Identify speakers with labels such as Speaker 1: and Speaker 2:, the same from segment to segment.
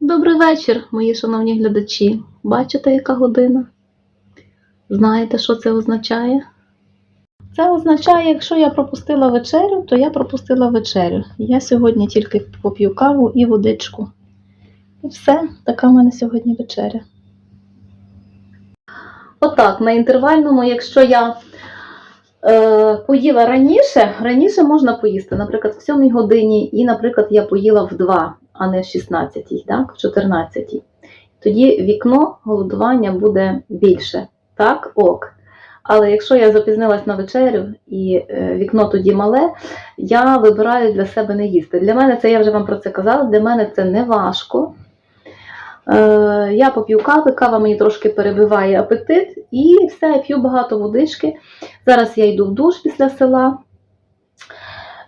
Speaker 1: Добрий вечір, мої шановні глядачі. Бачите, яка година? Знаєте, що це означає? Це означає, якщо я пропустила вечерю, то я пропустила вечерю. Я сьогодні тільки поп'ю каву і водичку. І все, така в мене сьогодні вечеря. Отак, на інтервальному, якщо я е, поїла раніше, раніше можна поїсти, наприклад, в 7 годині, і, наприклад, я поїла в 2, а не в 16, так, в 14. Тоді вікно голодування буде більше. Так, ок. Але якщо я запізнилась на вечерю і е, вікно тоді мале, я вибираю для себе не їсти. Для мене це я вже вам про це казала, для мене це не важко. Е, я поп'ю кави, кава мені трошки перебиває апетит, і все, я п'ю багато водички. Зараз я йду в душ після села.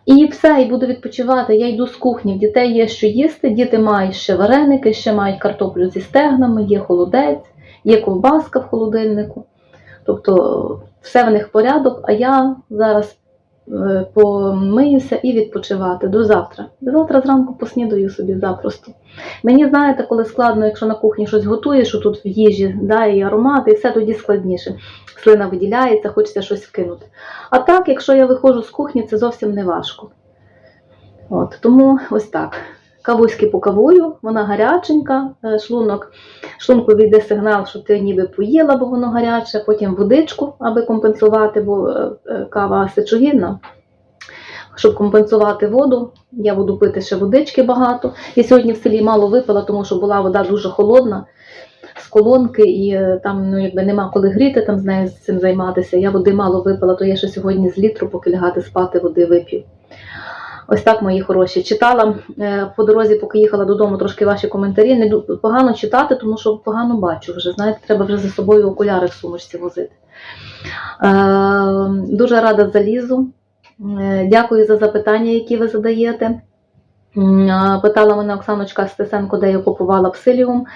Speaker 1: І все, і буду відпочивати. Я йду з кухні. В дітей є що їсти. Діти мають ще вареники, ще мають картоплю зі стегнами, є холодець, є ковбаска в холодильнику. Тобто все в них порядок, а я зараз помиюся і відпочивати до завтра. Завтра зранку поснідаю собі запросто. Мені знаєте, коли складно, якщо на кухні щось готуєш, що тут в їжі, да, і аромати, і все тоді складніше. Слина виділяється, хочеться щось вкинути. А так, якщо я виходжу з кухні, це зовсім не важко. От, тому ось так. Кавуськи покавую, вона гаряченька, е, шлунок, шлунку війде сигнал, що ти ніби поїла, бо воно гаряче, потім водичку, аби компенсувати, бо е, е, кава сечогінна. Щоб компенсувати воду, я буду пити ще водички багато. Я сьогодні в селі мало випила, тому що була вода дуже холодна з колонки, і там ну, якби нема коли гріти, там з нею з цим займатися. Я води мало випила, то я ще сьогодні з літру, поки лягати спати, води вип'ю. Ось так, мої хороші. Читала е, по дорозі, поки їхала додому, трошки ваші коментарі. Не погано читати, тому що погано бачу вже. Знаєте, треба вже за собою окуляри в сумочці возити. Е, дуже рада залізу. Е, Дякую за запитання, які ви задаєте. Питала мене Оксаночка Стесенко, де я купувала псиліум.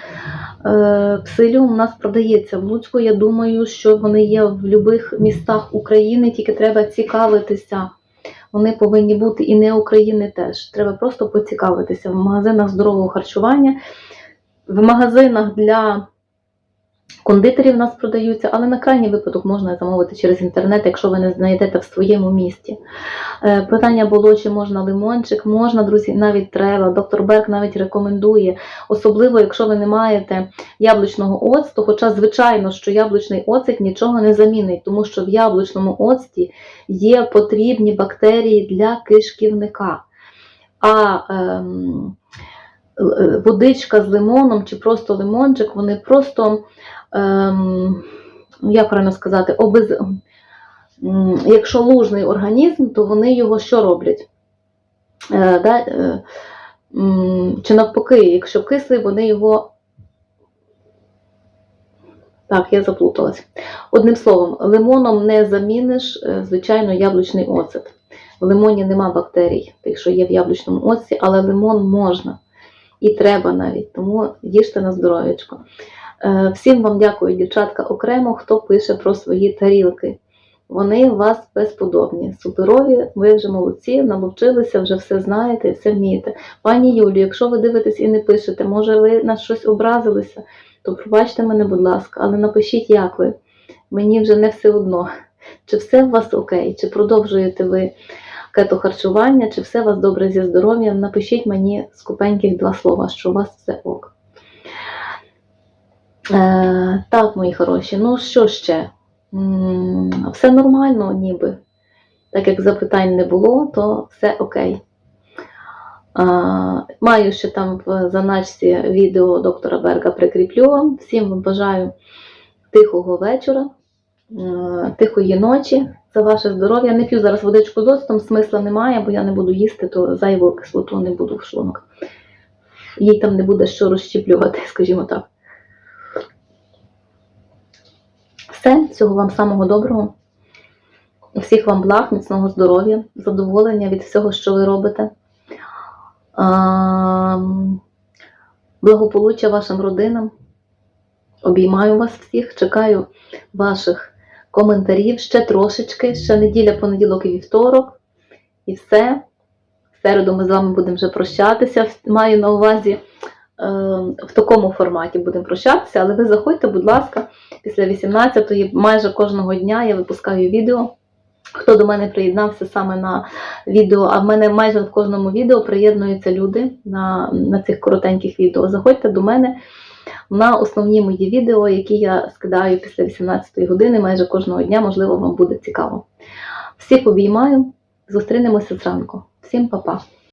Speaker 1: Псиліум у нас продається в Луцьку. Я думаю, що вони є в будь-яких містах України, тільки треба цікавитися. Вони повинні бути і не України теж. Треба просто поцікавитися в магазинах здорового харчування, в магазинах для кондитерів нас продаються, але на крайній випадок можна замовити через інтернет, якщо ви не знайдете в своєму місті. Е, Питання було, чи можна лимончик? Можна, друзі, навіть треба. Доктор Берг навіть рекомендує, особливо, якщо ви не маєте яблучного оцту, хоча, звичайно, що яблучний оцет нічого не замінить, тому що в яблучному оцті є потрібні бактерії для кишківника. А ем, е, водичка з лимоном чи просто лимончик, вони просто, ем, ну, як правильно сказати, обез... якщо лужний організм, то вони його що роблять? Е, е, чи навпаки, якщо кислий, вони його. Так, я заплуталась. Одним словом, лимоном не заміниш, е, звичайно, яблучний оцет. В лимоні нема бактерій, тих, що є в яблучному оцті, але лимон можна і треба навіть, тому їжте на здоров'ячко. Всім вам дякую, дівчатка, окремо, хто пише про свої тарілки. Вони у вас безподобні, суперові, ви вже молодці, навчилися, вже все знаєте все вмієте. Пані Юлію, якщо ви дивитесь і не пишете, може ви на щось образилися, то пробачте мене, будь ласка, але напишіть, як ви. Мені вже не все одно. Чи все у вас окей, чи продовжуєте ви кетохарчування, чи все у вас добре зі здоров'ям? Напишіть мені скупеньких два слова, що у вас все ок. Е, так, мої хороші, ну що ще? Все нормально, ніби. Так як запитань не було, то все окей. Маю ще там в заначці відео доктора Берга прикріплю вам. Всім вам бажаю тихого вечора, е, тихої ночі за ваше здоров'я. Не п'ю зараз водичку з оцтом, смисла немає, бо я не буду їсти, то зайву кислоту не буду в шлунок. Їй там не буде що розщіплювати, скажімо так. Все, всього вам самого доброго. Всіх вам благ, міцного здоров'я, задоволення від всього, що ви робите. Благополуччя вашим родинам. Обіймаю вас всіх, чекаю ваших коментарів ще трошечки, ще неділя, понеділок і вівторок. І все. В середу ми з вами будемо вже прощатися. Маю на увазі в такому форматі будемо прощатися, але ви заходьте, будь ласка, після 18-ї, майже кожного дня я випускаю відео. Хто до мене приєднався саме на відео, а в мене майже в кожному відео приєднуються люди на, на цих коротеньких відео. Заходьте до мене на основні мої відео, які я скидаю після 18 години, майже кожного дня, можливо, вам буде цікаво. Всіх обіймаю, зустрінемося зранку. Всім па-па!